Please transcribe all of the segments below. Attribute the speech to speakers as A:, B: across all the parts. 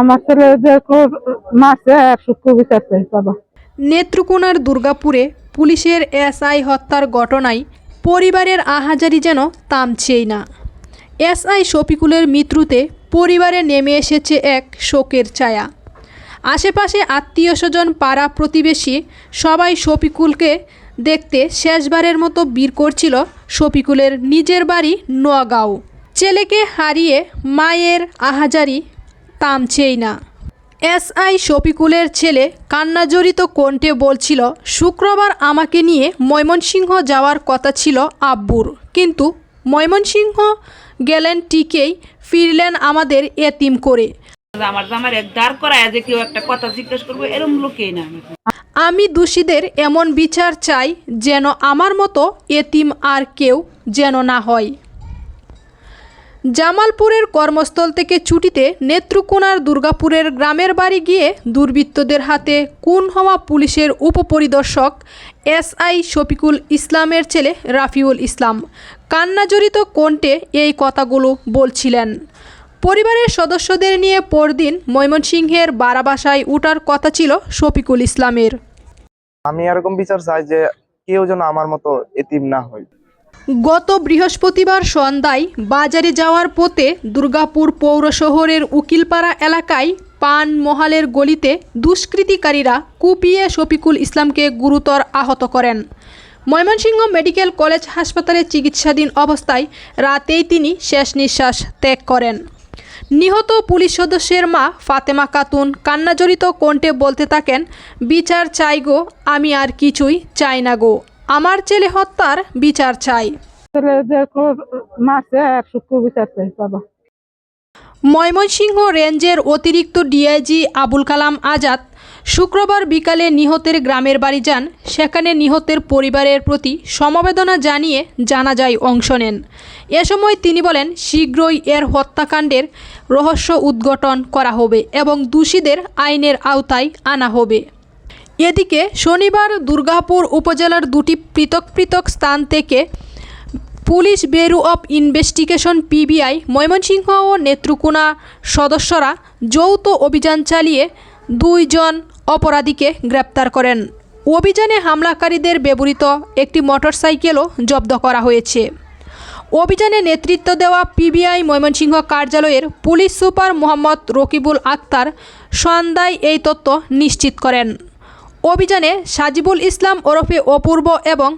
A: আমার ছেলে মাসে শুক্র বিচার চাই বাবা।
B: নেত্রকোনার দুর্গাপুরে পুলিশের এসআই হত্যার ঘটনায় পরিবারের আহাজারি যেন থামছেই না। এসআই শফিকুলের মৃত্যুতে পরিবারে নেমে এসেছে এক শোকের ছায়া। আশেপাশে আত্মীয় স্বজন, পাড়া প্রতিবেশী সবাই শফিকুলকে দেখতে শেষবারের মতো বীর করছিল শফিকুলের নিজের বাড়ি নোয়াগাঁও ছেলেকে হারিয়ে মায়ের আহাজারি থামছেই না। এসআই শফিকুলের ছেলে কান্নাজড়িত কণ্ঠে বলছিল শুক্রবার আমাকে নিয়ে ময়মনসিংহ যাওয়ার কথা ছিল আব্বুর। কিন্তু ময়মনসিংহ গেলেন টিকেই ফিরলেন আমাদের এতিম করে।
C: আমার জামার দাঁড় করায় যে কেউ একটা কথা জিজ্ঞেস করব এরম লোকেই না আমি
B: আমি দোষীদের এমন বিচার চাই যেন আমার মতো এতিম আর কেউ যেন না হয়। জামালপুরের কর্মস্থল থেকে ছুটিতে নেত্রকোনার দুর্গাপুরের গ্রামের বাড়ি গিয়ে দুর্বৃত্তদের হাতে খুন হওয়া পুলিশের উপপরিদর্শক এসআই শফিকুল ইসলামের ছেলে রাফিউল ইসলাম। কান্নাজড়িত কণ্ঠে এই কথাগুলো বলছিলেন। পরিবারের সদস্যদের নিয়ে পরদিন ময়মনসিংহের বারাবাসায় উঠার কথা ছিল শফিকুল ইসলামের।
D: আমি এরকম বিচার চাই যে কেউ যেন আমার মতো এতিম না হয়।
B: গত বৃহস্পতিবার সন্ধ্যায় বাজারে যাওয়ার পথে দুর্গাপুর পৌর শহরের উকিলপাড়া এলাকায় পান মহালের গলিতে দুষ্কৃতিকারীরা কুপিয়ে শফিকুল ইসলামকে গুরুতর আহত করেন। ময়মনসিংহ মেডিকেল কলেজ হাসপাতালে চিকিৎসাধীন অবস্থায় রাতেই তিনি শেষ নিঃশ্বাস ত্যাগ করেন। নিহত পুলিশ সদস্যের মা ফাতেমা খাতুন কান্নাজড়িত কণ্ঠে বলতে থাকেন, বিচার চাই গো, আমি আর কিছুই চাই না গো। আমার ছেলে হত্যার বিচার চাই। ময়মনসিংহ রেঞ্জের অতিরিক্ত ডিআইজি আবুল কালাম আজাদ শুক্রবার বিকালে নিহতের গ্রামের বাড়ি যান সেখানে নিহতের পরিবারের প্রতি সমবেদনা জানিয়ে জানাজায় অংশ নেন। এ সময় তিনি বলেন শীঘ্রই এর হত্যাকাণ্ডের রহস্য উদ্ঘাটন করা হবে এবং দোষীদের আইনের আওতায় আনা হবে। এদিকে শনিবার দুর্গাপুর উপজেলার দুটি পৃথক পৃথক স্থান থেকে police bureau of investigation PBI, Mymensingh ও নেত্রকোনা সদস্যরা যৌথ অভিযান চালিয়ে দুইজন অপরাধীকে গ্রেপ্তার করেন। অভিযানে হামলাকারীদের ব্যবহৃত একটি মোটরসাইকেলও জব্দ করা হয়েছে। অভিযানে নেতৃত্ব দেওয়া পিবিআই, ময়মনসিংহ কার্যালয়ের পুলিশ সুপার মোহাম্মদ রকিবুল আক্তার সন্ধ্যায় এই তথ্য নিশ্চিত করেন। অভিযানে সাজিবুল ইসলাম ওরফে অপূর্ব এবং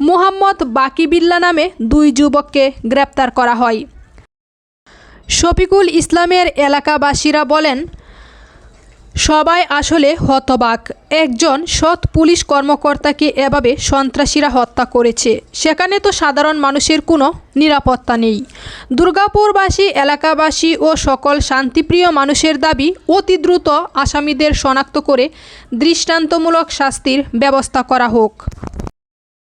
B: মুহাম্মদ বাকিবিল্লা নামে দুই যুবককে গ্রেপ্তার করা হয়। শফিকুল ইসলামের এলাকাবাসীরা বলেন সবাই আসলে হতবাক। একজন সৎ পুলিশ কর্মকর্তাকে এভাবে সন্ত্রাসীরা হত্যা করেছে। সেখানে তো সাধারণ মানুষের কোনো নিরাপত্তা নেই। দুর্গাপুরবাসী, এলাকাবাসী ও সকল শান্তিপ্রিয় মানুষের দাবি, অতি দ্রুত আসামিদের শনাক্ত করে দৃষ্টান্তমূলক শাস্তির ব্যবস্থা করা হোক।